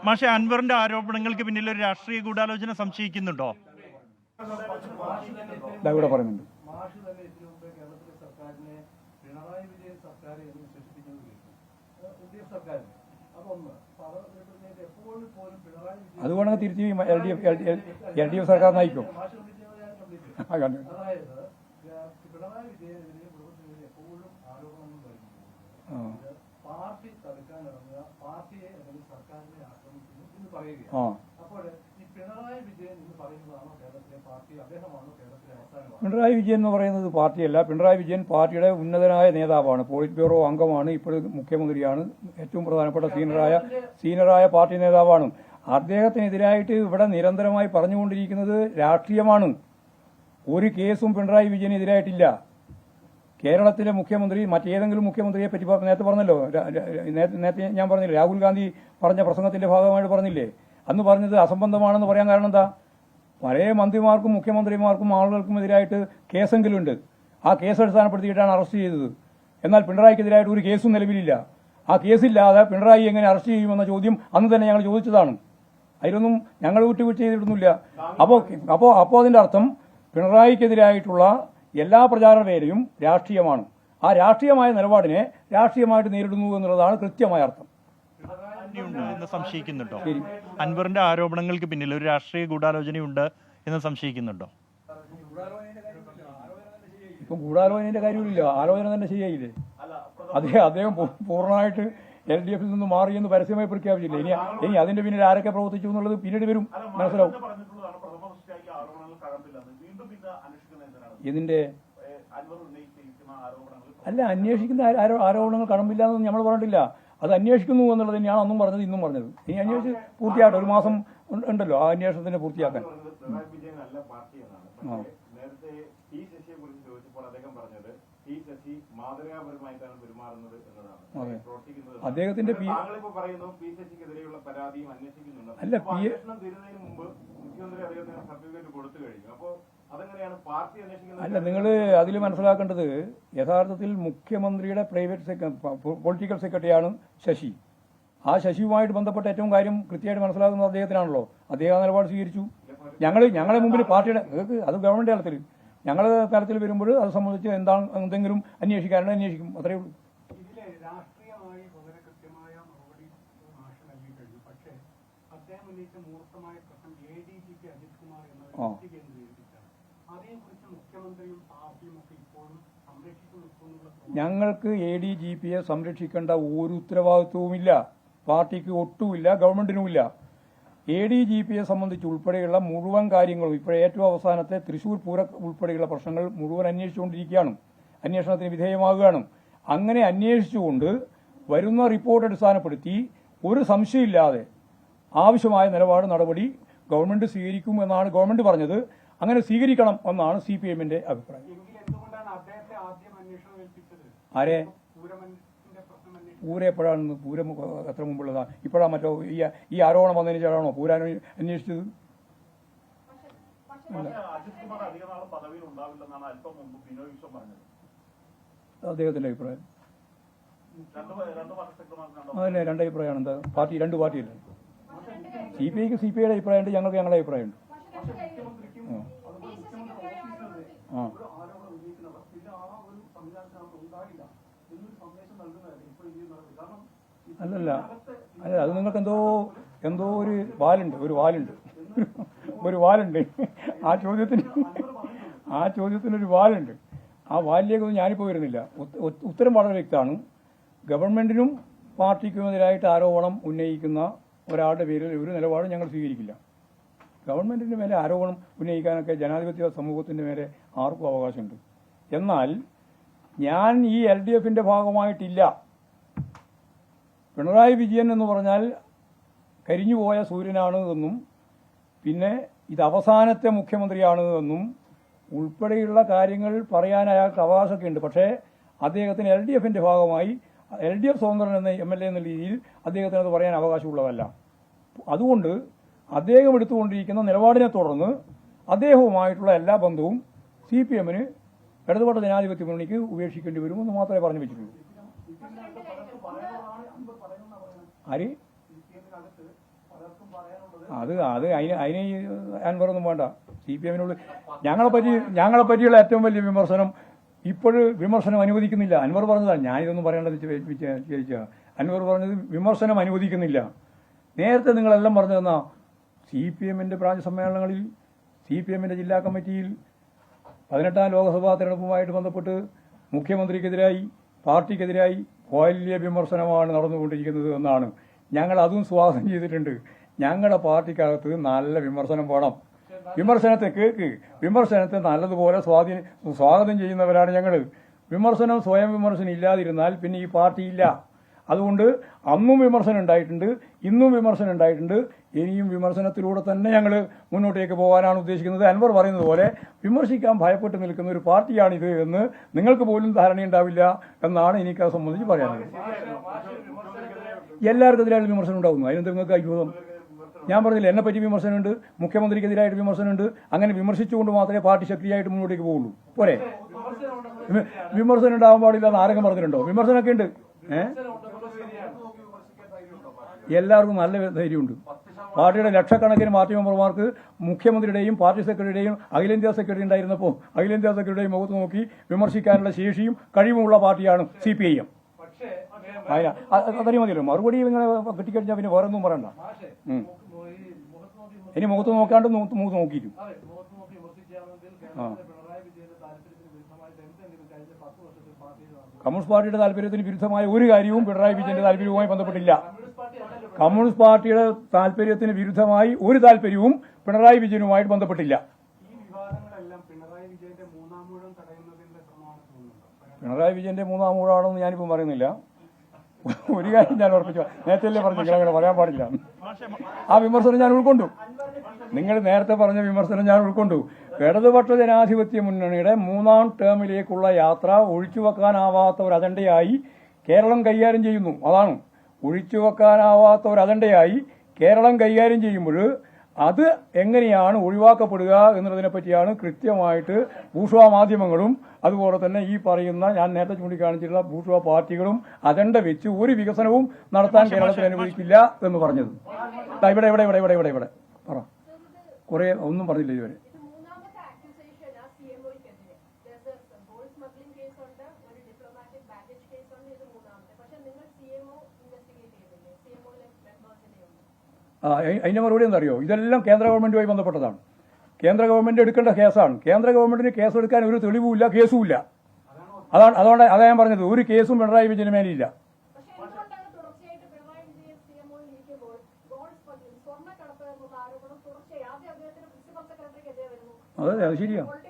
മാഷെ അൻവറിന്റെ ആരോപണങ്ങൾക്ക് പിന്നിൽ ഒരു രാഷ്ട്രീയ ഗൂഢാലോചന സംശയിക്കുന്നുണ്ടോ? അതുകൊണ്ട് പറയുന്നുണ്ട്. മാഷ് തന്നെ ഇതിനു മുമ്പേ കേരളത്തിലെ സർക്കാരിനെ പിണറായി വിജയൻ സർക്കാർ എന്ന് വിശേഷിപ്പിക്കുന്നത് കേട്ടു യു ഡി എഫ് സർക്കാരിനെ അതൊന്ന് അപ്പൊ അത് കേട്ടിരുന്നെങ്കിൽ എപ്പോഴും പോലും പിണറായി വിജയൻ അത് വേണമെങ്കിൽ തിരിച്ച് L D F L D F സർക്കാർ നയിക്കും. പാർട്ടി തടുക്കാനിറങ്ങുക പാർട്ടിയെ ആ. പിണറായി വിജയൻ എന്ന് പറയുന്നത് പാർട്ടിയല്ല. പിണറായി വിജയൻ പാർട്ടിയുടെ ഉന്നതനായ നേതാവാണ്. പോളിറ്റ് ബ്യൂറോ അംഗമാണ്. ഇപ്പോഴും മുഖ്യമന്ത്രിയാണ്. ഏറ്റവും പ്രധാനപ്പെട്ട സീനിയറായ സീനിയറായ പാർട്ടി നേതാവാണ്. അദ്ദേഹത്തിനെതിരായിട്ട് ഇവിടെ നിരന്തരമായി പറഞ്ഞുകൊണ്ടിരിക്കുന്നത് രാഷ്ട്രീയമാണ്. ഒരു കേസും പിണറായി വിജയനെതിരായിട്ടില്ല. കേരളത്തിലെ മുഖ്യമന്ത്രി മറ്റേതെങ്കിലും മുഖ്യമന്ത്രിയെ പറ്റി പറ- നേരത്തെ പറഞ്ഞല്ലോ. നേരത്തെ ഞാൻ പറഞ്ഞില്ലേ? രാഹുൽ ഗാന്ധി പറഞ്ഞ പ്രസംഗത്തിന്റെ ഭാഗമായിട്ട് പറഞ്ഞില്ലേ? അന്ന് പറഞ്ഞത് അസംബന്ധമാണെന്ന് പറയാൻ കാരണം എന്താ? പല മന്ത്രിമാർക്കും മുഖ്യമന്ത്രിമാർക്കും ആളുകൾക്കും എതിരായിട്ട് കേസെങ്കിലും ഉണ്ട് ആ കേസ് അടിസ്ഥാനപ്പെടുത്തിയിട്ടാണ് അറസ്റ്റ് ചെയ്തത്. എന്നാൽ പിണറായിക്കെതിരായിട്ട് ഒരു കേസും നിലവിലില്ല. ആ കേസില്ലാതെ പിണറായി എങ്ങനെ അറസ്റ്റ് ചെയ്യുമെന്ന ചോദ്യം അന്ന് തന്നെ ഞങ്ങൾ ചോദിച്ചതാണ്. അതിലൊന്നും ഞങ്ങൾ വിട്ടുവീഴ്ച ചെയ്തിട്ടൊന്നുമില്ല. അപ്പോൾ അപ്പോൾ അപ്പോൾ അതിന്റെ അർത്ഥം പിണറായിക്കെതിരായിട്ടുള്ള എല്ലാ പ്രചാരണ വേലയും രാഷ്ട്രീയമാണ്. ആ രാഷ്ട്രീയമായ നിലപാടിനെ രാഷ്ട്രീയമായിട്ട് നേരിടുന്നു എന്നുള്ളതാണ് കൃത്യമായ അർത്ഥം. എന്ന് സംശയിക്കുന്നുണ്ടോ? അൻവറിന്റെ ആരോപണങ്ങൾക്ക് പിന്നിൽ ഒരു രാഷ്ട്രീയ ഗൂഢാലോചനയുണ്ട് എന്ന് സംശയിക്കുന്നുണ്ടോ? ഇപ്പം ഗൂഢാലോചനയുടെ കാര്യമില്ല. ആലോചന തന്നെ ശരിയായില്ലേ? അദ്ദേഹം അദ്ദേഹം പൂർണമായിട്ട് എൽ ഡി എഫിൽ നിന്ന് മാറിയെന്ന് പരസ്യമായി പ്രഖ്യാപിച്ചില്ല? ഇനി ഇനി അതിന്റെ പിന്നിൽ ആരൊക്കെ പ്രവർത്തിച്ചു എന്നുള്ളത് പിന്നീട് വരും. മനസ്സിലാവും പറഞ്ഞിട്ടുള്ളതാണ് പ്രഥമ ദൃഷ്ടിയാക്കി ആരോപണങ്ങൾ കഴമ്പില്ലെന്ന് വീണ്ടും പിന്നെ അന്വേഷിക്കുന്ന എന്തിനാണ് ഇതിന്റെ അല്ല അന്വേഷിക്കുന്ന ആരോ- ആരോ- ആരോപണങ്ങൾ കടമ്പില്ല എന്ന് നമ്മൾ പറഞ്ഞിട്ടില്ല. അത് അന്വേഷിക്കുന്നു എന്നുള്ളത് തന്നെയാണ് അന്നും പറഞ്ഞത് ഇന്നും പറഞ്ഞത്. ഇനി അന്വേഷിച്ച് പൂർത്തിയാകട്ടെ ഒരു മാസം ഉണ്ടല്ലോ ആ അന്വേഷണത്തിന് പൂർത്തിയാക്കാൻ. അതെ. അദ്ദേഹത്തിന്റെ അല്ല, പി- അല്ല നിങ്ങൾ അതിൽ മനസ്സിലാക്കേണ്ടത് യഥാർത്ഥത്തിൽ മുഖ്യമന്ത്രിയുടെ പ്രൈവറ്റ് പൊളിറ്റിക്കൽ സെക്രട്ടറിയാണ് ശശി. ആ ശശിയുമായിട്ട് ബന്ധപ്പെട്ട ഏറ്റവും കാര്യം കൃത്യമായിട്ട് മനസ്സിലാക്കുന്നത് അദ്ദേഹത്തിനാണല്ലോ. അദ്ദേഹം ആ നിലപാട് സ്വീകരിച്ചു. ഞങ്ങൾ ഞങ്ങളുടെ മുമ്പിൽ പാർട്ടിയുടെ നിങ്ങൾക്ക് അത് ഗവൺമെന്റ് തലത്തിൽ ഞങ്ങളുടെ തലത്തിൽ വരുമ്പോൾ അത് സംബന്ധിച്ച് എന്താണ് എന്തെങ്കിലും അന്വേഷിക്കാനുണ്ട് അന്വേഷിക്കും. അത്രയേ ഉള്ളൂ. ആ. ഞങ്ങൾക്ക് എ ഡി ജി പിയെ സംരക്ഷിക്കേണ്ട ഒരു ഉത്തരവാദിത്വവുമില്ല. പാർട്ടിക്ക് ഒട്ടുമില്ല ഗവൺമെന്റിനുമില്ല. എ ഡി ജി പിയെ സംബന്ധിച്ച് ഉൾപ്പെടെയുള്ള മുഴുവൻ കാര്യങ്ങളും ഇപ്പോൾ ഏറ്റവും അവസാനത്തെ തൃശൂർ പൂര ഉൾപ്പെടെയുള്ള പ്രശ്നങ്ങൾ മുഴുവൻ അന്വേഷിച്ചുകൊണ്ടിരിക്കുകയാണ്. അന്വേഷണത്തിന് വിധേയമാകുകയാണ്. അങ്ങനെ അന്വേഷിച്ചുകൊണ്ട് വരുന്ന റിപ്പോർട്ട് അടിസ്ഥാനപ്പെടുത്തി ഒരു സംശയമില്ലാതെ ആവശ്യമായ നിലപാട് നടപടി ഗവൺമെന്റ് സ്വീകരിക്കും എന്നാണ് ഗവൺമെന്റ് പറഞ്ഞത്. അങ്ങനെ സ്വീകരിക്കണം എന്നാണ് സി പി എമ്മിന്റെ അഭിപ്രായം ആരെ? പൂര എപ്പോഴാണ് പൂരം എത്ര മുമ്പുള്ളതാ? ഇപ്പോഴാ മറ്റോ ഈ ഈ ആരോപണം വന്നതിന് ശേഷമാണോ പൂര അന്വേഷിച്ചത്? അദ്ദേഹത്തിന്റെ അഭിപ്രായം. രണ്ട് രണ്ട് വർഷത്തേക്ക് അതന്നെ രണ്ട് അഭിപ്രായമാണ്. എന്താ പാർട്ടി രണ്ട് പാർട്ടിയല്ലേ? സി പി ഐക്ക് സി പി ഐയുടെ അഭിപ്രായമുണ്ട് ഞങ്ങൾക്ക് ഞങ്ങളുടെ അഭിപ്രായമുണ്ട്. ഒരു ആരോപണം ഉന്നയിക്കുന്നവർ പിന്നെ ആ ഒരു സംവിധാനത്തിനകത്ത് ഉണ്ടായില്ല എന്നൊരു സന്ദേശം ഇപ്പോൾ കാരണം അല്ലല്ല. അല്ല അത് നിങ്ങൾക്ക് എന്തോ എന്തോ ഒരു വാലുണ്ട് ഒരു വാലുണ്ട്. ഒരു വാലുണ്ട്. ആ ചോദ്യത്തിന് ആ ചോദ്യത്തിന് ഒരു വാലുണ്ട്. ആ വാലിലേക്കൊന്നും ഞാനിപ്പോൾ വരുന്നില്ല. ഉത്ത- ഉത്ത- ഉത്തരം വളരെ വ്യക്തമാണ്. ഗവൺമെന്റിനും പാർട്ടിക്കുമെതിരായിട്ട് ആരോപണം ഉന്നയിക്കുന്ന ഒരാളുടെ പേരിൽ ഒരു നിലപാടും ഞങ്ങൾ സ്വീകരിക്കില്ല. ഗവൺമെന്റിന്റെ മേലെ ആരോപണം ഉന്നയിക്കാനൊക്കെ ജനാധിപത്യ സമൂഹത്തിന്റെ മേലെ ആർക്കും അവകാശമുണ്ട്. എന്നാൽ ഞാൻ ഈ എൽ ഡി എഫിന്റെ ഭാഗമായിട്ടില്ല. പിണറായി വിജയൻ എന്ന് പറഞ്ഞാൽ കരിഞ്ഞുപോയ സൂര്യനാണ് എന്നും പിന്നെ ഇത് അവസാനത്തെ മുഖ്യമന്ത്രിയാണ് എന്നും ഉൾപ്പെടെയുള്ള കാര്യങ്ങൾ പറയാൻ അയാൾക്ക് അവകാശമൊക്കെ ഉണ്ട് പക്ഷേ അദ്ദേഹത്തിന് എൽ ഡി എഫിന്റെ ഭാഗമായി എൽ ഡി എഫ് സ്വതന്ത്രൻ എന്ന എം എൽ എ എന്ന രീതിയിൽ അദ്ദേഹത്തിന് അത് പറയാൻ അവകാശമുള്ളതല്ല. അതുകൊണ്ട് അദ്ദേഹം എടുത്തുകൊണ്ടിരിക്കുന്ന നിലപാടിനെ തുടർന്ന് അദ്ദേഹവുമായിട്ടുള്ള എല്ലാ ബന്ധവും സി പി എമ്മിന് ഇടതുപക്ഷ ജനാധിപത്യ മുന്നണിക്ക് ഉപേക്ഷിക്കേണ്ടി വരുമെന്ന് മാത്രമേ പറഞ്ഞു വെച്ചിട്ടുള്ളൂ. ആര്? അത് അത് അതിന് അതിന് അൻവറൊന്നും വേണ്ട. സി പി എമ്മിനോട് ഞങ്ങളെ പറ്റി ഞങ്ങളെ പറ്റിയുള്ള ഏറ്റവും വലിയ വിമർശനം ഇപ്പോഴും വിമർശനം അനുവദിക്കുന്നില്ല. അൻവർ പറഞ്ഞതാണ് ഞാനിതൊന്നും പറയേണ്ടത് ചോദിച്ച അൻവർ പറഞ്ഞത് വിമർശനം അനുവദിക്കുന്നില്ല. നേരത്തെ നിങ്ങളെല്ലാം പറഞ്ഞു തന്നാ സി പി എമ്മിന്റെ ബ്രാഞ്ച് സമ്മേളനങ്ങളിൽ സി പി എമ്മിന്റെ ജില്ലാ കമ്മിറ്റിയിൽ പതിനെട്ടാം ലോക്സഭാ തെരഞ്ഞെടുപ്പുമായിട്ട് ബന്ധപ്പെട്ട് മുഖ്യമന്ത്രിക്കെതിരായി പാർട്ടിക്കെതിരായി വലിയ വിമർശനമാണ് നടന്നുകൊണ്ടിരിക്കുന്നത് എന്നാണ്. ഞങ്ങൾ അതും സ്വാഗതം ചെയ്തിട്ടുണ്ട്. ഞങ്ങളുടെ പാർട്ടിക്കകത്ത് നല്ല വിമർശനം വേണം. വിമർശനത്തെ കേക്ക്. വിമർശനത്തെ നല്ലതുപോലെ സ്വാധീന സ്വാഗതം ചെയ്യുന്നവരാണ് ഞങ്ങൾ വിമർശനം സ്വയം വിമർശനം ഇല്ലാതിരുന്നാൽ പിന്നെ ഈ പാർട്ടിയില്ല അതുകൊണ്ട് അന്നും വിമർശനം ഉണ്ടായിട്ടുണ്ട് ഇന്നും വിമർശനം ഉണ്ടായിട്ടുണ്ട്. ഇനിയും വിമർശനത്തിലൂടെ തന്നെ ഞങ്ങൾ മുന്നോട്ടേക്ക് പോകാനാണ് ഉദ്ദേശിക്കുന്നത്. അൻവർ പറയുന്നത് പോലെ വിമർശിക്കാൻ ഭയപ്പെട്ട് നിൽക്കുന്ന ഒരു പാർട്ടിയാണിത് എന്ന് നിങ്ങൾക്ക് പോലും ധാരണയുണ്ടാവില്ല എന്നാണ് എനിക്ക് അത് സംബന്ധിച്ച് പറയാനുള്ളത് എല്ലാവർക്കും എതിരായിട്ട് വിമർശനം ഉണ്ടാകുന്നു അതിനെന്ത് നിങ്ങൾക്ക് അത്ഭുതം? ഞാൻ പറഞ്ഞില്ല എന്നെ പറ്റി വിമർശനമുണ്ട് മുഖ്യമന്ത്രിക്കെതിരായിട്ട് വിമർശനമുണ്ട്. അങ്ങനെ വിമർശിച്ചുകൊണ്ട് മാത്രമേ പാർട്ടി ശക്തിയായിട്ട് മുന്നോട്ടേക്ക് പോകുള്ളൂ പോരെ? വിമർശനം ഉണ്ടാവാൻ പാടില്ല എന്ന് ആരെങ്കിലും പറഞ്ഞിട്ടുണ്ടോ? വിമർശനമൊക്കെ ഉണ്ട്. ഏഹ് എല്ലാവർക്കും നല്ല ധൈര്യമുണ്ട്. പാർട്ടിയുടെ ലക്ഷക്കണക്കിന് പാർട്ടി മെമ്പർമാർക്ക് മുഖ്യമന്ത്രിയുടെയും പാർട്ടി സെക്രട്ടറിയുടെയും അഖിലേന്ത്യാ സെക്രട്ടറി ഉണ്ടായിരുന്നപ്പോൾ അഖിലേന്ത്യാ സെക്രട്ടറിയുടെയും മുഖത്ത് നോക്കി വിമർശിക്കാനുള്ള ശേഷിയും കഴിവുമുള്ള പാർട്ടിയാണ് സി പി ഐ എം പക്ഷേ അതിനാ അതറിയ മതിയല്ലോ. മറുപടി ഇങ്ങനെ കിട്ടിക്കഴിഞ്ഞാൽ പിന്നെ വേറെ ഒന്നും പറയണ്ട ഇനി മുഖത്ത് നോക്കാണ്ട് മുഖത്ത് മുഖത്ത് കമ്മ്യൂണിസ്റ്റ് പാർട്ടിയുടെ താല്പര്യത്തിന് വിരുദ്ധമായ ഒരു കാര്യവും പിണറായി വിജയന്റെ താല്പര്യവുമായി ബന്ധപ്പെട്ടില്ല കമ്മ്യൂണിസ്റ്റ് പാർട്ടിയുടെ താല്പര്യത്തിന് വിരുദ്ധമായി ഒരു താല്പര്യവും പിണറായി വിജയനുമായിട്ട് ബന്ധപ്പെട്ടില്ല. വിജയന്റെ മൂന്നാം പിണറായി വിജയന്റെ മൂന്നാം മൂഴാണെന്ന് ഞാനിപ്പോൾ പറയുന്നില്ല. ഒരു കാര്യം ഞാൻ ഉറപ്പിച്ചു. നേരത്തെ പറഞ്ഞു അങ്ങനെ പറയാൻ പാടില്ല. ആ വിമർശനം ഞാൻ ഉൾക്കൊണ്ടു. നിങ്ങൾ നേരത്തെ പറഞ്ഞ വിമർശനം ഞാൻ ഉൾക്കൊണ്ടു. ഇടതുപക്ഷ ജനാധിപത്യ മുന്നണിയുടെ മൂന്നാം ടേമിലേക്കുള്ള യാത്ര ഒഴിച്ചുവെക്കാനാവാത്ത ഒരു അജണ്ടയായി കേരളം കൈകാര്യം ചെയ്യുന്നു. അതാണ്. ഒഴിച്ചുവെക്കാനാവാത്ത ഒരു അജണ്ടയായി കേരളം കൈകാര്യം ചെയ്യുമ്പോൾ അത് എങ്ങനെയാണ് ഒഴിവാക്കപ്പെടുക എന്നുള്ളതിനെ പറ്റിയാണ് കൃത്യമായിട്ട് ഭൂഷ മാധ്യമങ്ങളും അതുപോലെ തന്നെ ഈ പറയുന്ന ഞാൻ നേരത്തെ ചൂണ്ടിക്കാണിച്ചിട്ടുള്ള ബൂഷ്വ പാർട്ടികളും അജണ്ട വെച്ച് ഒരു വികസനവും നടത്താൻ കേരളത്തിൽ അനുവദിക്കില്ല എന്ന് പറഞ്ഞത്. ഇവിടെ ഇവിടെ ഇവിടെ ഇവിടെ ഇവിടെ ഇവിടെ. പറ. കുറെ ഒന്നും പറഞ്ഞില്ല ഇതുവരെ. അതിന്റെ മറുപടി എന്തറിയോ ഇതെല്ലാം കേന്ദ്ര ഗവൺമെന്റുമായി ബന്ധപ്പെട്ടതാണ്. കേന്ദ്ര ഗവൺമെന്റ് എടുക്കേണ്ട കേസാണ്. കേന്ദ്ര ഗവൺമെന്റിന് കേസ് എടുക്കാൻ ഒരു തെളിവുമില്ല കേസുമില്ല. അതാണ് അതുകൊണ്ട് അതാ ഞാൻ പറഞ്ഞത്. ഒരു കേസും പിണറായി വിജയന് മേലില്ല. അതെ അത് ശരിയാ. പൊളിറ്റിക്കൽ